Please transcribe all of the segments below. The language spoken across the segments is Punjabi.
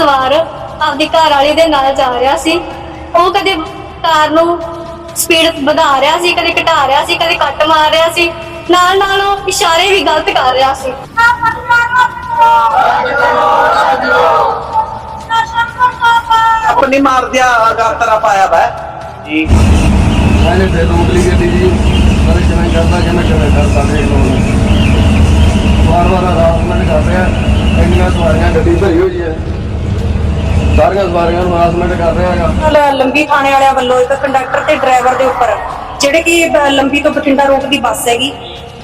ਸਵਾਰ ਆਪਦੀ ਘਰ ਵਾਲੀ ਦੇ ਨਾਲ ਜਾ ਰਿਹਾ ਸੀ। ਉਹ ਕਦੇ ਕਾਰ ਨੂੰ ਸਪੀਡ ਵਧਾ ਰਿਹਾ ਸੀ ਕਦੇ ਘਟਾ ਰਿਹਾ ਸੀ ਕਦੇ ਕੱਟ ਮਾਰ ਰਿਹਾ ਸੀ। ਨਾਲ ਨਾਲ ਉਹ ਇਸ਼ਾਰੇ ਵੀ ਗਲਤ ਕਰ ਰਿਹਾ ਸੀ। ਆਪਣੀ ਮਾਰ ਦਿਆ ਗਾਤਰਾ ਪਾਇਆ ਵਾ। ਜੀ। ਮੈਨੇ ਤੇ ਰੋਕ ਲਈ ਗੱਡੀ ਜੀ ਪਰ ਕਿਵੇਂ ਕਰਦਾ ਕਿਵੇਂ ਕਿਵੇਂ ਕਰਦਾ ਦੇਖ ਲਓ ਵਾਰ ਵਾਰ ਰਾਤ ਮੈਂ ਕਰ ਰਿਹਾ ਇੰਨੀਆਂ ਸਵਾਰੀਆਂ ਗੱਡੀ ਭਰੀ ਹੋਈ ਹੈ। ਸਾਰੀਆਂ ਸਵਾਰੀਆਂ ਨੂੰ ਹਰਾਸਮੈਂਟ ਕਰ ਰਿਹਾ ਹੈਗਾ। ਲ- ਲੰਬੀ ਥਾਣੇ ਵਾਲਿਆਂ ਵੱਲੋਂ ਇੱਕ ਕੰਡਕਟਰ ਤੇ ਡਰਾਈਵਰ ਦੇ ਉੱਪਰ ਜਿਹੜੇ ਕਿ ਬ- ਲੰਬੀ ਤੋਂ ਬਠਿੰਡਾ ਰੂਟ ਦੀ ਬੱਸ ਹੈਗੀ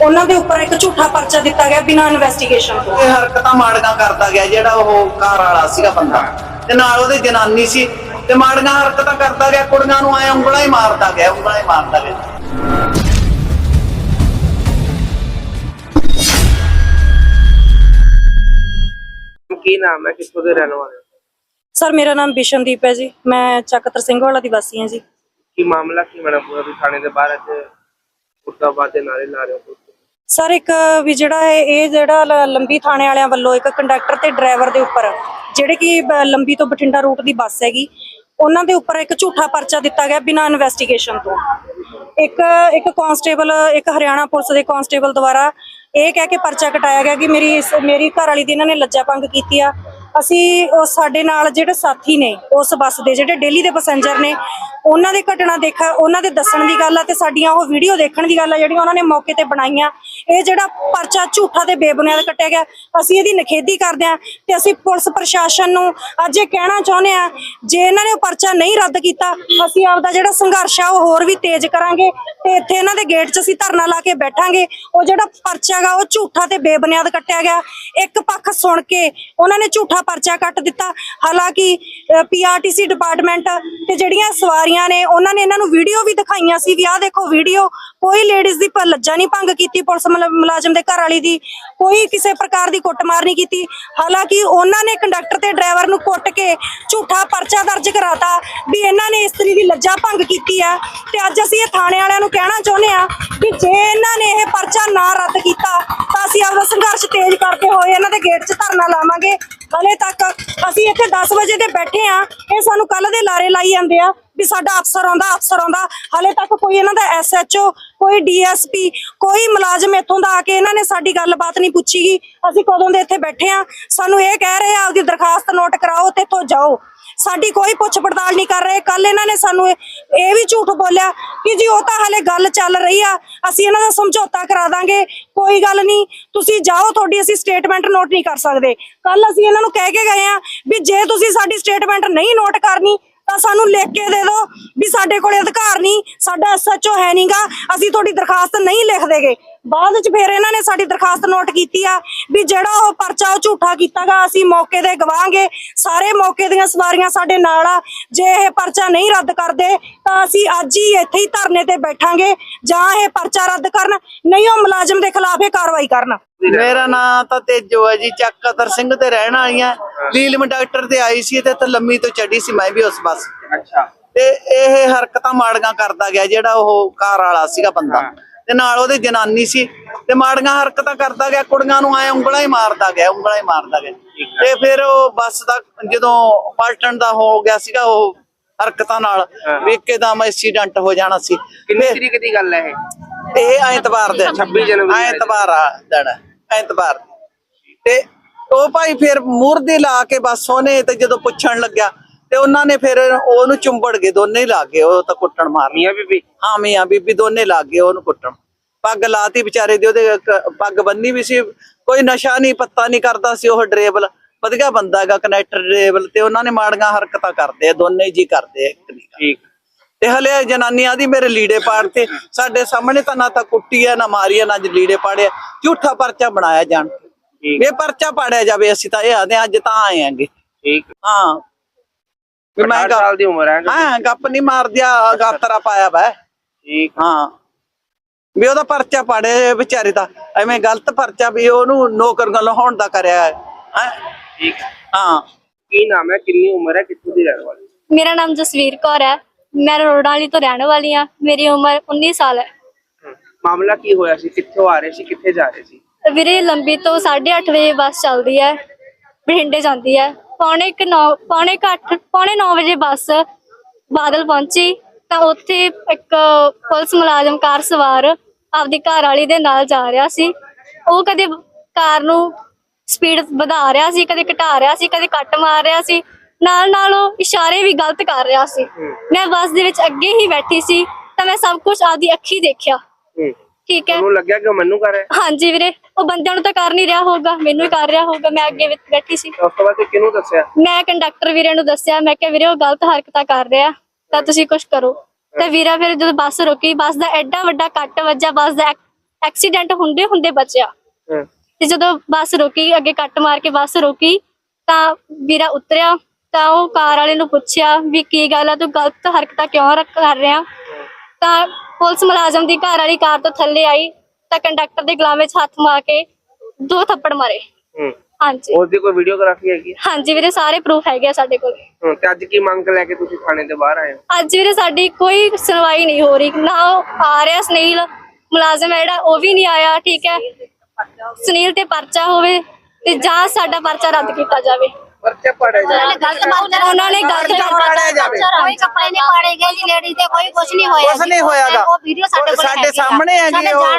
ਉਹਨਾਂ ਦੇ ਉੱਪਰ ਇੱਕ ਝੂਠਾ ਪਰਚਾ ਦਿੱਤਾ ਗਿਆ ਬਿਨਾਂ ਇਨਵੈਸਟੀਗੇਸ਼ਨ ਤੋਂ। ਇਹ ਹਰਕਤਾਂ ਮਾੜੀਆਂ ਕਰਦਾ ਗਿਆ ਜਿਹੜਾ ਉਹ ਕਾਰ ਵਾਲਾ ਸੀਗਾ ਬੰਦਾ। ਤੇ ਨਾਲ ਉਹਦੇ ਜਨਾਨੀ ਸੀ। ਤੇ ਮਾੜੀਆਂ ਹਰਕਤਾਂ ਕਰਦਾ ਗਿਆ ਕੁੜੀਆਂ ਨੂੰ ਐ ਉਂਗਲਾਂ ਹੀ ਮਾਰਦਾ ਗਿਆ ਉਂਗਲਾਂ ਹੀ ਮਾਰਦਾ ਗਿਆ। ਕੀ ਨਾਮ ਹੈ? ਕਿੱਥੋਂ ਦੇ ਰਹਿਣ ਵਾਲੇ ਹੋ? ਸਰ ਮੇਰਾ ਨਾਮ ਬਿਸ਼ਨਦੀਪ ਹੈ ਜੀ। ਮੈਂ ਚੱਕਤਰ ਸਿੰਘ ਵਾਲਾ ਦੀ ਵਾਸੀ ਹਾਂ ਜੀ। ਕੀ ਮਾਮਲਾ ਕੀ ਮੈਡਮ ਪੂਰਾ? ਵੀ ਥਾਣੇ ਦੇ ਬਾਹਰ ਅੱਜ ਮੁਰਦਾਬਾਦ ਦੇ ਨਾਰੇ ਲਾ ਰਹੇ ਹੋ? ਸਰ ਇੱਕ ਵੀ ਜਿਹੜਾ ਹੈ ਇਹ ਜਿਹੜਾ ਲ- ਲੰਬੀ ਥਾਣੇ ਵਾਲਿਆਂ ਵੱਲੋਂ ਇੱਕ ਕੰਡਕਟਰ ਤੇ ਡਰਾਈਵਰ ਦੇ ਉੱਪਰ ਜਿਹੜੇ ਕਿ ਬ- ਲੰਬੀ ਤੋਂ ਬਠਿੰਡਾ ਰੂਟ ਦੀ ਬੱਸ ਹੈਗੀ ਉਹਨਾਂ ਦੇ ਉੱਪਰ ਇੱਕ ਝੂਠਾ ਪਰਚਾ ਦਿੱਤਾ ਗਿਆ ਬਿਨਾਂ ਇਨਵੈਸਟੀਗੇਸ਼ਨ ਤੋਂ। ਇੱਕ ਇੱਕ ਕਾਂਸਟੇਬਲ ਇੱਕ ਹਰਿਆਣਾ ਪੁਲਿਸ ਦੇ ਕਾਂਸਟੇਬਲ ਦੁਆਰਾ ਇਹ ਕਹਿ ਕੇ ਪਰਚਾ ਕਟਾਇਆ ਗਿਆ ਕਿ ਮੇਰੀ ਇਸ- ਮੇਰੀ ਘਰ ਵਾਲੀ ਦੀ ਇਹਨਾਂ ਨੇ ਲੱਜਾ ਭੰਗ ਕੀਤੀ ਆ। ਅਸੀਂ ਸਾਡੇ ਨਾਲ ਜਿਹੜੇ ਸਾਥੀ ਨੇ, ਉਸ ਬੱਸ ਦੇ ਜਿਹੜੇ ਡੇਲੀ ਦੇ ਪੈਸੇਂਜਰ ਨੇ, ਉਹਨਾਂ ਦੇ ਘਟਨਾ ਦੇਖਾ, ਉਹਨਾਂ ਦੇ ਦੱਸਣ ਦੀ ਗੱਲ ਆ ਤੇ ਸਾਡੀਆਂ ਉਹ ਵੀਡੀਓ ਦੇਖਣ ਦੀ ਗੱਲ ਆ ਜਿਹੜੀਆਂ ਉਹਨਾਂ ਨੇ ਮੌਕੇ ਤੇ ਬਣਾਈਆਂ। ਇਹ ਜਿਹੜਾ ਪਰਚਾ ਝੂਠਾ ਤੇ ਬੇਬੁਨਿਆਦ ਕੱਟਿਆ ਗਿਆ, ਅਸੀਂ ਇਹਦੀ ਨਿਖੇਧੀ ਕਰਦੇ ਆ ਤੇ ਅਸੀਂ ਪੁਲਿਸ ਪ੍ਰਸ਼ਾਸਨ ਨੂੰ ਅੱਜ ਇਹ ਕਹਿਣਾ ਚਾਹੁੰਦੇ ਆ ਜੇ ਇਹਨਾਂ ਨੇ ਉਹ ਪਰਚਾ ਨਹੀਂ ਰੱਦ ਕੀਤਾ, ਅਸੀਂ ਆਪਦਾ ਜਿਹੜਾ ਸੰਘਰਸ਼ ਆ ਉਹ ਹੋਰ ਵੀ ਤੇਜ਼ ਕਰਾਂਗੇ ਤੇ ਇੱਥੇ ਇਹਨਾਂ ਦੇ ਗੇਟ 'ਚ ਅਸੀਂ ਧਰਨਾ ਲਾ ਕੇ ਬੈਠਾਂਗੇ। ਉਹ ਜਿਹੜਾ ਪਰਚਾ ਗਾ ਉਹ ਝੂਠਾ ਤੇ ਬੇਬੁਨਿਆਦ ਕੱਟਿਆ ਗਿਆ। ਇੱਕ ਪੱਖ ਸੁਣ ਕੇ ਉਹਨਾਂ ਨੇ ਝੂਠਾ ਪਰਚਾ ਕੱਟ ਦਿੱਤਾ। ਹਾਲਾਂਕਿ ਪੀਆਰਟੀਸੀ ਡਿਪਾਰਟਮੈਂਟ ਤੇ ਜਿਹੜੀਆਂ ਸਵਾਰੀਆਂ ਨੇ, ਉਹਨਾਂ ਨੇ ਇਹਨਾਂ ਨੂੰ ਵੀਡੀਓ ਵੀ ਦਿਖਾਈਆਂ ਸੀ ਵੀ ਆਹ ਦੇਖੋ ਵੀਡੀਓ ਕੋਈ ਲੇਡੀਜ਼ ਦੀ ਲੱਜਾ ਨਹੀਂ ਭੰਗ ਕੀਤੀ ਪੁਲਿਸ ਮੁਲਾਜ਼ਮ ਦੇ ਘਰ ਵਾਲੀ ਦੀ। ਕੋਈ ਕਿਸੇ ਪ੍ਰਕਾਰ ਦੀ ਕੁੱਟਮਾਰ ਨਹੀਂ ਕੀਤੀ। ਹਾਲਾਂਕਿ, ਉਹਨਾਂ ਨੇ ਕੰਡਕਟਰ ਤੇ ਡਰਾਈਵਰ ਨੂੰ ਕੁੱਟ ਕੇ ਝੂਠਾ ਪਰਚਾ ਦਰਜ ਕਰਾਤਾ ਵੀ ਇਹਨਾਂ ਨੇ ਇਸਤਰੀ ਦੀ ਲੱਜਾ ਭੰਗ ਕੀਤੀ ਆ। ਤੇ ਅੱਜ ਅਸੀਂ ਇਹ ਥਾਣੇ ਵਾਲਿਆਂ ਨੂੰ ਕਹਿਣਾ ਚਾਹੁੰਦੇ ਆ ਕਿ ਜੇ ਇਹਨਾਂ ਨੇ ਇਹ ਪਰਚਾ ਨਾ ਰੱਦ ਕੀਤਾ, ਤਾਂ ਅਸੀਂ ਆਪਦਾ ਸੰਘਰਸ਼ ਤੇਜ਼ ਕਰਦੇ ਹੋਏ ਇਹਨਾਂ ਦੇ ਗੇਟ 'ਚ ਧਰਨਾ ਲਾਵਾਂਗੇ। ਹਲੇ ਤੱਕ ਅਸੀਂ ਇੱਥੇ 10 ਵਜੇ ਦੇ ਬੈਠੇ ਆ ਇਹ ਸਾਨੂੰ ਕੱਲ ਦੇ ਲਾਰੇ ਲਾਈ ਜਾਂਦੇ ਆ ਵੀ ਸਾਡਾ ਅਫਸਰ ਆਉਂਦਾ ਅਫਸਰ ਆਉਂਦਾ। ਹਲੇ ਤੱਕ ਕੋਈ ਇਹਨਾਂ ਦਾ ਐਸਐਚਓ ਕੋਈ ਡੀਐਸਪੀ ਕੋਈ ਮੁਲਾਜ਼ਮ ਇੱਥੋਂ ਦਾ ਆ ਕੇ ਇਹਨਾਂ ਨੇ ਸਾਡੀ ਗੱਲਬਾਤ ਨਹੀਂ ਪੁੱਛੀਗੀ ਅਸੀਂ ਕਦੋਂ ਦੇ ਇੱਥੇ ਬੈਠੇ ਆ ਸਾਨੂੰ ਇਹ ਕਹਿ ਰਹੇ ਆ, ਆਪਦੀ ਦਰਖਾਸਤ ਨੋਟ ਕਰਾਓ, ਤੇ ਇੱਥੋਂ ਜਾਓ। ਸਾਡੀ ਕੋਈ ਪੁੱਛ ਪੜਤਾਲ ਨਹੀਂ ਕਰ ਰਹੇ। ਕੱਲ ਇਹਨਾਂ ਨੇ ਸਾਨੂੰ ਇਹ ਵੀ ਝੂਠ ਬੋਲਿਆ ਕਿ ਜੀ ਉਹ ਤਾਂ ਹਲੇ ਗੱਲ ਚੱਲ ਰਹੀ ਆ। ਅਸੀਂ ਇਹਨਾਂ ਦਾ ਸਮਝੌਤਾ ਕਰਾ ਦਾਂਗੇ। ਕੋਈ ਗੱਲ ਨਹੀਂ। ਤੁਸੀਂ ਜਾਓ, ਤੁਹਾਡੀ ਅਸੀਂ ਸਟੇਟਮੈਂਟ ਨੋਟ ਨਹੀਂ ਕਰ ਸਕਦੇ। ਕੱਲ ਅਸੀਂ ਇਹਨਾਂ ਨੂੰ ਕਹਿ ਕੇ ਗਏ ਆ ਵੀ ਜੇ ਤੁਸੀਂ ਸਾਡੀ ਸਟੇਟਮੈਂਟ ਨਹੀਂ ਨੋਟ ਕਰਨੀ, ਤਾਂ ਸਾਨੂੰ ਲਿਖ ਕੇ ਦੇ ਦਿਓ ਵੀ ਸਾਡੇ ਕੋਲੇ ਅਧਿਕਾਰ ਨਹੀਂ, ਸਾਡਾ ਐਸਐਚਓ ਹੈ ਨਹੀਂਗਾ ਅਸੀਂ ਤੁਹਾਡੀ ਦਰਖਾਸਤ ਨਹੀਂ ਲਿਖ ਦੇਗੇ। ਬਾਅਦ ਵਿੱਚ ਫਿਰ ਇਹਨਾਂ ਨੇ ਸਾਡੀ ਦਰਖਾਸਤ ਨੋਟ ਕੀਤੀ ਆ ਵੀ ਜਿਹੜਾ ਉਹ ਪਰਚਾ ਉਹ ਝੂਠਾ ਕੀਤਾਗਾ ਅਸੀਂ ਮੌਕੇ ਤੇ ਗਵਾਂਗੇ। ਸਾਰੇ ਮੌਕੇ ਦੀਆਂ ਸਵਾਰੀਆਂ ਸਾਡੇ ਨਾਲ ਆ। ਜੇ ਇਹ ਪਰਚਾ ਨਹੀਂ ਰੱਦ ਕਰਦੇ ਤਾਂ ਅਸੀਂ ਅੱਜ ਹੀ ਇੱਥੇ ਹੀ ਧਰਨੇ ਤੇ ਬੈਠਾਂਗੇ ਜਾਂ ਇਹ ਪਰਚਾ ਰੱਦ ਕਰਨ। ਨਹੀਂ ਉਹ ਮੁਲਾਜ਼ਮ ਦੇ ਖਿਲਾਫ ਇਹ ਕਾਰਵਾਈ ਕਰਨ। ਮੇਰਾ ਨਾਂ ਤਾਂ ਤੇਜੋ ਹੈ ਜੀ ਚੱਕ ਕਤਰ ਸਿੰਘ ਤੇ ਰਹਿਣ ਵਾਲੀਆਂ ਲੀਲਮ ਡਾਕਟਰ ਤੇ ਆਈ ਸੀ ਤੇ ਇੱਥੇ ਲੰਮੀ ਤੋਂ ਚੜੀ ਸੀ ਮੈਂ ਵੀ ਉਸ ਬੱਸ ਅੱਛਾ। ਤੇ ਇਹ ਹਰਕਤਾਂ ਮਾੜੀਆਂ ਕਰਦਾ ਗਿਆ ਜਿਹੜਾ ਉਹ ਕਾਰ ਵਾਲਾ ਸੀਗਾ ਬੰਦਾ। ਤੇ ਨਾਲ ਉਹਦੇ ਜਨਾਨੀ ਸੀ ਤੇ ਮਾੜੀਆਂ ਹਰਕਤਾਂ ਕਰਦਾ ਗਿਆ ਕੁੜੀਆਂ ਨੂੰ ਐ ਉਂਗਲਾਂ ਹੀ ਮਾਰਦਾ ਗਿਆ ਉਂਗਲਾਂ ਹੀ ਮਾਰਦਾ ਗਿਆ। ਤੇ ਫਿਰ ਉਹ ਬੱਸ ਦਾ ਜਦੋਂ ਪਲਟਣ ਦਾ ਹੋ ਗਿਆ ਸੀਗਾ ਉਹ ਹਰਕਤਾਂ ਨਾਲ ਵੇਖੇ ਦਾ ਐਕਸੀਡੈਂਟ ਹੋ ਜਾਣਾ ਸੀ। ਕਿੰਨੀ ਤਰੀਕ ਦੀ ਗੱਲ ਹੈ ਇਹ? ਇਹ ਐਤਵਾਰ ਦੇ 26 ਜਨਵਰੀ। ਐਤਵਾਰ ਆ ਦਿਨ ਐਤਵਾਰ। ਤੇ ਉਹ ਭਾਈ ਫਿਰ ਮੂਰਦੀ ਲਾ ਕੇ ਬਸ ਉਹਨੇ ਤੇ ਜਦੋਂ ਪੁੱਛਣ ਲੱਗਿਆ ਤੇ ਉਹਨਾਂ ਨੇ ਫਿਰ ਉਹਨੂੰ ਚੁੰਬੜ ਗਏ ਦੋਨੇ ਹੀ ਲੱਗ ਗਏ ਉਹ ਤਾਂ ਕੁੱਟਣ ਮਾਰ ਮੀਆਂ ਬੀਬੀ? ਹਾਂ ਮੀਆਂ ਬੀਬੀ ਦੋਨੇ ਲੱਗ ਗਏ ਉਹਨੂੰ ਕੁੱਟਣ। ਪੱਗ ਲਾਤੀ ਵਿਚਾਰੇ ਦੀ ਉਹਦੇ ਕ- ਪੱਗ ਬੰਨੀ ਵੀ ਸੀ। ਕੋਈ ਨਸ਼ਾ ਨਹੀਂ ਪੱਤਾ ਨਹੀਂ ਕਰਦਾ ਸੀ ਉਹ ਡਰੇਬਲ। ਵਧੀਆ ਬੰਦਾ ਹੈਗਾ ਕਨੈਕਟਰ ਡਰੇਬਲ ਤੇ ਉਹਨਾਂ ਨੇ ਮਾੜੀਆਂ ਹਰਕਤਾਂ ਕਰਦੇ ਆ ਦੋਨੇ ਜੀ ਕਰਦੇ ਆ ਇੱਕ ਨਹੀਂ। ਠੀਕ। ਤੇ ਹਲੇ ਜਨਾਨੀਆਂ ਦੀ ਮੇਰੇ ਲੀੜੇ ਪਾੜਤੇ। ਸਾਡੇ ਸਾਹਮਣੇ ਤਾਂ ਨਾ ਤਾਂ ਕੁੱਟੀ ਆ ਨਾ ਮਾਰੀ ਆ ਨਾ ਜ ਲੀੜੇ ਪਾੜਿਆ ਝੂਠਾ ਪਰਚਾ ਬਣਾਇਆ ਜਾਣ ਕੇ। ਠੀਕ। ਇਹ ਪਰਚਾ ਪਾੜਿਆ ਜਾਵੇ ਅਸੀਂ ਤਾਂ ਇਹ ਆਦੇ ਅੱਜ ਤਾਂ ਆਏ ਆਂਗੇ। ਠੀਕ। ਹਾਂ। ਵੀ ਮੈਂ 18 ਗੱਪ- ਸਾਲ ਦੀ ਉਮਰ ਹੈ ਹਾਂ ਗੱਪ ਨਹੀਂ ਮਾਰ ਦਿਆ ਗਾਤਰਾ ਪਾਇਆ ਵਾ। ਠੀਕ। ਹਾਂ। ਵੀ ਉਹਦਾ ਪਰਚਾ ਪਾੜੇ ਵਿਚਾਰੇ ਦਾ। ਐਵੇਂ ਗਲਤ ਪਰਚਾ ਵੀ ਉਹਨੂੰ ਨੌਕਰੀਆਂ ਲਾਉਣ ਦਾ ਕਰਿਆ ਹੈ। ਹੈਂ? ਠੀਕ ਹਾਂ। ਕੀ ਨਾਮ ਹੈ? ਕਿੰਨੀ ਉਮਰ ਹੈ? ਕਿੱਥੋਂ ਦੀ ਰਹਿਣ ਵਾਲੀ? ਮੇਰਾ ਨਾਮ ਜਸਵੀਰ ਕੌਰ ਹੈ। ਮੈਂ ਰੋੜਾਂ ਵਾਲੀ ਤੋਂ ਰਹਿਣ ਵਾਲੀ ਹਾਂ। ਮੇਰੀ ਉਮਰ 19 ਸਾਲ ਹੈ। ਮਾਮਲਾ ਕੀ ਹੋਇਆ ਸੀ? ਕਿੱਥੋਂ ਆ ਰਹੇ ਸੀ? ਕਿੱਥੇ ਜਾ ਰਹੇ ਸੀ? ਵੀਰੇ ਲੰਬੀ ਤੋਂ 8:30 ਵਜੇ ਬੱਸ ਚੱਲਦੀ ਹੈ। ਬਠਿੰਡੇ ਜਾਂਦੀ ਹੈ। ਪੌਣੇ ਕੁ ਨੌ ਪੌਣੇ ਕੁ ਅੱਠ ਪੌਣੇ 9 ਵਜੇ ਬੱਸ ਬਾਦਲ ਪਹੁੰਚੀ ਤਾਂ ਉੱਥੇ ਇੱਕ ਪੁਲਿਸ ਮੁਲਾਜ਼ਮ ਕਾਰ ਸਵਾਰ ਆਪਦੀ ਘਰ ਵਾਲੀ ਦੇ ਨਾਲ ਜਾ ਰਿਹਾ ਸੀ। ਉਹ ਕਦੇ ਕਾਰ ਨੂੰ ਸਪੀਡ ਵਧਾ ਰਿਹਾ ਸੀ ਕਦੇ ਘਟਾ ਰਿਹਾ ਸੀ ਕਦੇ ਕੱਟ ਮਾਰ ਰਿਹਾ ਸੀ। ਨਾਲ ਨਾਲ ਉਹ ਇਸ਼ਾਰੇ ਵੀ ਗਲਤ ਕਰ ਰਿਹਾ ਸੀ। ਮੈਂ ਬੱਸ ਦੇ ਵਿੱਚ ਅੱਗੇ ਹੀ ਬੈਠੀ ਸੀ ਤਾਂ ਮੈਂ ਸਭ ਕੁਝ ਆਪਦੀ ਅੱਖੀ ਦੇਖਿਆ। ਠੀਕ ਹੈ। ਉਹਨੂੰ ਲੱਗਿਆ ਕਿ ਉਹ ਮੈਨੂੰ ਕਰ ਰਿਹਾ ਹਾਂਜੀ ਵੀਰੇ ਉਹ ਬੰਦਿਆਂ ਨੂੰ ਤਾਂ ਕਰ ਨਹੀਂ ਰਿਹਾ ਹੋਊਗਾ ਮੈਨੂੰ ਹੀ ਕਰ ਰਿਹਾ ਹੋਊਗਾ ਮੈਂ ਅੱਗੇ ਵਿੱਚ ਬੈਠੀ ਸੀ। ਉਸ ਤੋਂ ਬਾਅਦ ਤੁਸੀਂ ਕਿਹਨੂੰ ਦੱਸਿਆ? ਮੈਂ ਕੰਡਕਟਰ ਵੀਰੇ ਨੂੰ ਦੱਸਿਆ ਮੈਂ ਕਿਹਾ ਵੀਰੇ ਉਹ ਗਲਤ ਹਰਕਤਾਂ ਕਰ ਰਿਹਾ ਤਾਂ ਤੁਸੀਂ ਕੁਝ ਕਰੋ। ਤੇ ਵੀਰਾ ਫਿਰ ਜਦੋਂ ਬੱਸ ਰੁਕੀ ਬੱਸ ਦਾ ਐਡਾ ਵੱਡਾ ਕੱਟ ਵੱਜਾ ਬੱਸ ਦਾ ਐਕ- ਐਕਸੀਡੈਂਟ ਹੁੰਦੇ ਹੁੰਦੇ ਬਚਿਆ। ਹਾਂ। ਤੇ ਜਦੋਂ ਬੱਸ ਰੁਕੀ ਅੱਗੇ ਕੱਟ ਮਾਰ ਕੇ ਬੱਸ ਰੁਕੀ ਤਾਂ ਵੀਰਾ ਉਤਰਿਆ ਤਾਂ ਉਹ ਕਾਰ ਵਾਲੇ ਨੂੰ ਪੁੱਛਿਆ ਵੀ ਕੀ ਗੱਲ ਆ ਤੂੰ ਗਲਤ ਹਰਕਤਾਂ ਕਿਉਂ ਰ- ਕਰ ਰਿਹਾ? ਤਾਂ ਪੁਲਿਸ ਮੁਲਾਜ਼ਮ ਦੀ ਘਰ ਵਾਲੀ ਕਾਰ ਤੋਂ ਥੱਲੇ ਆਈ ਤਾਂ ਕੰਡਕਟਰ ਦੇ ਗਲਾਂ ਵਿੱਚ ਹੱਥ ਮਾਰ ਕੇ ਦੋ ਥੱਪੜ ਮਾਰੇ। ਹੂੰ। ਹਾਂਜੀ। ਉਸ ਦੀ ਕੋਈ ਵੀਡੀਓਗ੍ਰਾਫੀ ਹੈਗੀ? ਹੈ? ਹਾਂਜੀ ਵੀਰੇ ਸਾਰੇ ਪ੍ਰੂਫ ਹੈਗੇ ਆ ਸਾਡੇ ਕੋਲ। ਹੂੰ ਤੇ ਅੱਜ ਕੀ ਮੰਗ ਲੈ ਕੇ ਤੁਸੀਂ ਥਾਣੇ ਦੇ ਬਾਹਰ ਆਏ ਹੋ? ਅੱਜ ਵੀਰੇ ਸਾਡੀ ਕੋਈ ਸੁਣਵਾਈ ਨਹੀਂ ਹੋ ਰਹੀ। ਨਾ ਉਹ ਆ ਰਿਹਾ ਸੁਨੀਲ ਮੁਲਾਜ਼ਮ ਹੈ ਜਿਹੜਾ ਉਹ ਵੀ ਨਹੀਂ ਆਇਆ ਠੀਕ ਹੈ। ਸੁਨੀਲ ਤੇ ਪਰਚਾ ਹੋਵੇ ਤੇ ਜਾਂ ਸਾਡਾ ਪਰਚਾ ਰੱਦ ਕੀਤਾ ਜਾਵੇ। ਪਰਚਾ ਪੜਿਆ ਜਾਵੇ ਉਹਨਾਂ ਨੇ ਗਲਤ ਪੜਿਆ ਜਾਵੇ ਕੋਈ ਕੱਪੜੇ ਨਹੀਂ ਪਾੜੇ ਗਏ ਜੀ ਲੇਡੀ ਤੇ ਕੋਈ ਕੁਝ ਨਹੀਂ ਹੋਇਆ ਕੁਛ ਨਹੀਂ ਹੋਇਆਗਾ। ਉਹ ਵੀਡੀਓ ਸਾਡੇ ਕੋਲ ਸਾਡੇ। ਸਾਹਮਣੇ ਹੈਗੀ ਸਾਡੇ ਉਹ।